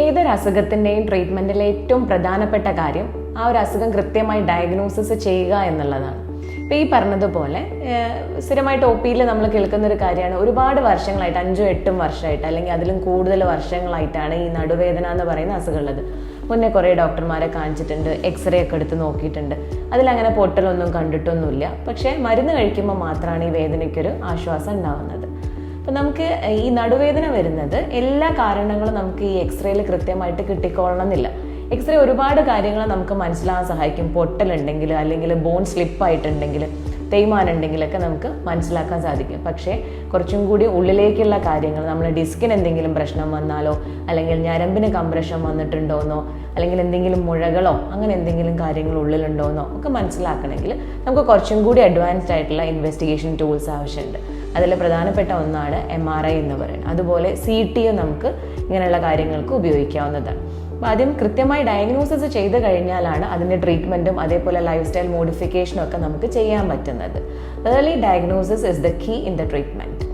ഏതൊരു അസുഖത്തിന്റെയും ട്രീറ്റ്മെന്റിലെ ഏറ്റവും പ്രധാനപ്പെട്ട കാര്യം ആ ഒരു അസുഖം കൃത്യമായി ഡയഗ്നോസിസ് ചെയ്യുക എന്നുള്ളതാണ്. ഇപ്പോൾ ഈ പറഞ്ഞതുപോലെ സ്ഥിരമായിട്ട് ഒ പിയിൽ നമ്മൾ കേൾക്കുന്ന ഒരു കാര്യമാണ്. ഒരുപാട് വർഷങ്ങളായിട്ട് അഞ്ചും എട്ടും വർഷമായിട്ട് അല്ലെങ്കിൽ അതിലും കൂടുതൽ വർഷങ്ങളായിട്ടാണ് ഈ നടുവേദന എന്ന് പറയുന്ന അസുഖം ഉള്ളത്. മുന്നേ കുറേ ഡോക്ടർമാരെ കാണിച്ചിട്ടുണ്ട് എക്സ്റേ ഒക്കെ എടുത്ത് നോക്കിയിട്ടുണ്ട്. അതിലങ്ങനെ പൊട്ടലൊന്നും കണ്ടിട്ടൊന്നുമില്ല. പക്ഷേ മരുന്ന് കഴിക്കുമ്പോൾ മാത്രമാണ് ഈ വേദനയ്ക്കൊരു ആശ്വാസം ഉണ്ടാവുന്നത്. അപ്പം നമുക്ക് ഈ നടുവേദന വരുന്നത് എല്ലാ കാരണങ്ങളും നമുക്ക് ഈ എക്സ്റേയിൽ കൃത്യമായിട്ട് കിട്ടിക്കൊള്ളണം എന്നില്ല എക്സ്റേ ഒരുപാട് കാര്യങ്ങൾ നമുക്ക് മനസ്സിലാകാൻ സഹായിക്കും. പൊട്ടലുണ്ടെങ്കിൽ അല്ലെങ്കിൽ ബോൺ സ്ലിപ്പായിട്ടുണ്ടെങ്കിൽ തേയ്മാനുണ്ടെങ്കിലൊക്കെ നമുക്ക് മനസ്സിലാക്കാൻ സാധിക്കും. പക്ഷേ കുറച്ചും കൂടി ഉള്ളിലേക്കുള്ള കാര്യങ്ങൾ നമ്മൾ ഡിസ്കിന് എന്തെങ്കിലും പ്രശ്നം വന്നാലോ അല്ലെങ്കിൽ ഞരമ്പിന് കംപ്രഷൻ വന്നിട്ടുണ്ടോയെന്നോ അല്ലെങ്കിൽ എന്തെങ്കിലും മുഴകളോ അങ്ങനെ എന്തെങ്കിലും കാര്യങ്ങൾ ഉള്ളിലുണ്ടോയെന്നോ ഒക്കെ മനസ്സിലാക്കണമെങ്കിൽ നമുക്ക് കുറച്ചും കൂടി അഡ്വാൻസ്ഡ് ആയിട്ടുള്ള ഇൻവെസ്റ്റിഗേഷൻ ടൂൾസ് ആവശ്യമുണ്ട്. അതിൽ പ്രധാനപ്പെട്ട ഒന്നാണ് എം ആർ ഐ എന്ന് പറയുന്നത്. അതുപോലെ സി ടി നമുക്ക് ഇങ്ങനെയുള്ള കാര്യങ്ങൾക്ക് ഉപയോഗിക്കാവുന്നതാണ്. അപ്പോൾ ആദ്യം കൃത്യമായി ഡയഗ്നോസിസ് ചെയ്ത് കഴിഞ്ഞാലാണ് അതിന്റെ ട്രീറ്റ്മെന്റും അതേപോലെ ലൈഫ് സ്റ്റൈൽ മോഡിഫിക്കേഷനും ഒക്കെ നമുക്ക് ചെയ്യാൻ പറ്റുന്നത്. Early diagnosis is the key in the treatment